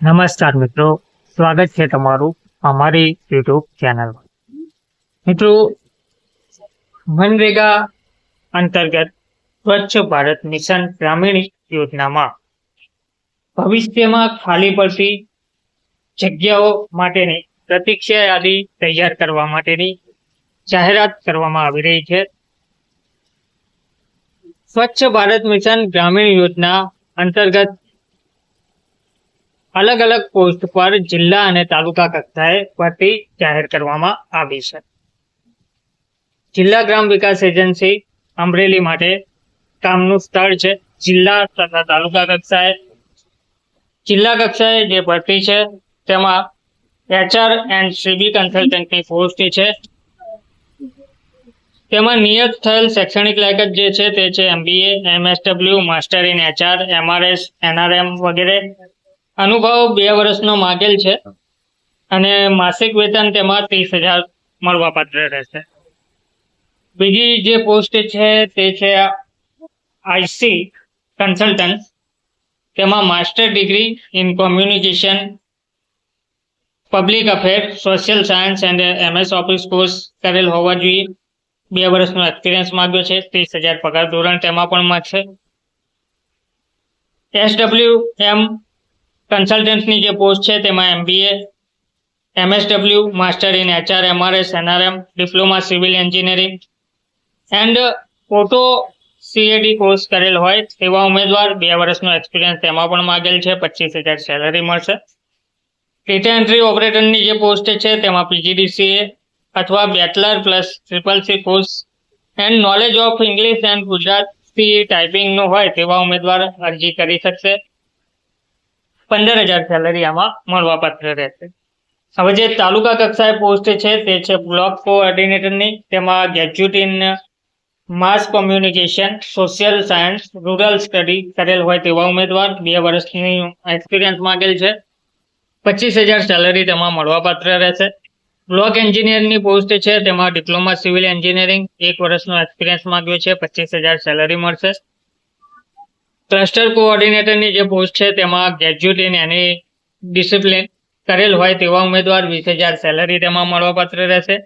નમસ્કાર મિત્રો. સ્વાગત છે તમારું અમારી યુટ્યુબ ચેનલ મિત્રો, મનરેગા અંતર્ગત સ્વચ્છ ભારત મિશન ગ્રામીણ યોજનામાં ભવિષ્યમાં ખાલી પડતી જગ્યાઓ માટેની પ્રતીક્ષા યાદી તૈયાર કરવા માટેની જાહેરાત કરવામાં આવી રહી છે. સ્વચ્છ ભારત મિશન ગ્રામીણ યોજના અંતર્ગત અલગ અલગ પોસ્ટ પર જિલ્લા અને તાલુકા કક્ષાએ ભરતી જાહેર કરવામાં આવી છે. જિલ્લા ગ્રામ વિકાસ એજન્સી અમરેલી માટે કામનું સ્થળ છે. જિલ્લા તથા તાલુકા કક્ષાએ જિલ્લા કક્ષાએ જે ભરતી છે, તેમાં એચઆર એન્ડ સીબી કન્સલ્ટન્ટની પોસ્ટ છે. તેમાં નિયત થયેલ શૈક્ષણિક લાયકાત જે છે, તે છે MBA, MSW, master in HR, MRS, NRM વગેરે. અનુભવ બે વર્ષનો માગેલ છે. અને માસિક વેતન તેમાં ત્રીસ હજાર મળવાપાત્ર રહેશે. બીજી જે પોસ્ટ છે તે છે આઈસી કન્સલ્ટન્ટ. તેમાં master degree in communication public affair social science and MS office course કરેલ હોવા જોઈએ. બે વર્ષનો એક્સપિરિયન્સ માગ્યો છે ત્રીસ હજાર પગાર ધોરણ તેમાં પણ મળશે. એસડબલ્યુ એમ કન્સલ્ટન્ટની જે પોસ્ટ છે, તેમાં MBA MSW master in HR MRS NRM diploma civil engineering and auto CAD course કરેલ હોય તેવા ઉમેદવાર બે વર્ષનો એક્સપિરિયન્સ તેમાં પણ માગેલ છે, પચીસ હજાર સેલરી મળશે. ડેટા એન્ટ્રી ઓપરેટરની જે પોસ્ટ છે, તેમાં પીજીડીસીએ અથવા bachelor plus triple C course and knowledge of English and Gujarati ટાઈપિંગનું હોય તેવા ઉમેદવાર અરજી કરી શકશે. પંદર હજાર સેલરી આમાં મળવાપાત્ર રહેશે. હવે જે તાલુકા કક્ષાએ પોસ્ટ છે તે છે બ્લોક કોઓર્ડિનેટરની તેમાં graduate in mass communication social science rural study કરેલ હોય તેવા ઉમેદવાર બે વર્ષની એક્સપિરિયન્સ માંગેલ છે. પચીસ હજાર સેલરી તેમાં મળવાપાત્ર રહેશે. બ્લોક એન્જિનિયરની પોસ્ટ છે, તેમાં ડિપ્લોમા સિવિલ એન્જિનિયરિંગ એક વર્ષનો એક્સપિરિયન્સ માંગ્યો છે, પચીસ હજાર સેલરી મળશે. ક્લસ્ટર કોઓર્ડિનેટરની જે પોસ્ટ છે, તેમાં ગ્રેજ્યુએટ ઇન એની ડિસિપ્લિન કરેલ હોય તેવા ઉમેદવાર વીસ હજાર સેલરી તેમાં મળવાપાત્ર રહેશે.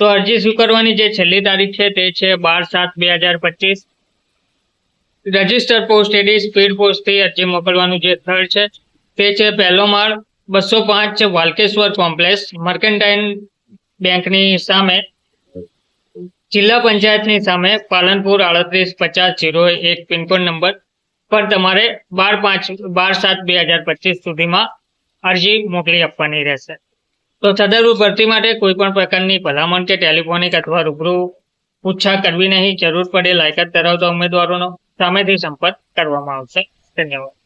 તો અરજી સ્વીકારવાની જે છેલ્લી તારીખ છે, તે છે બાર સાત બે હજાર પચીસ. રજિસ્ટર પોસ્ટ એડી સ્પીડ પોસ્ટથી અરજી મોકલવાનું જે સ્થળ છે, તે છે પહેલો માળ બસો પાંચ વાલકેશ્વર કોમ્પ્લેક્સ, મર્કન્ટાઇન બેંકની સામે, જિલ્લા પંચાયતની સામે, પાલનપુર આડત્રીસ પચાસ જીરો એક પિનકોડ નંબર. પર તમારે બાર પાંચ, બાર સાત બે હજાર પચીસ સુધીમાં અરજી મોકલી આપવાની રહેશે. તો સદરુ ભરતી માટે કોઈપણ પ્રકારની ભલામણ કે ટેલિફોનિક અથવા રૂબરૂ પૂછા કરવી નહીં. જરૂર પડે લાયકાત ધરાવતા ઉમેદવારોનો સામેથી સંપર્ક કરવામાં આવશે. ધન્યવાદ.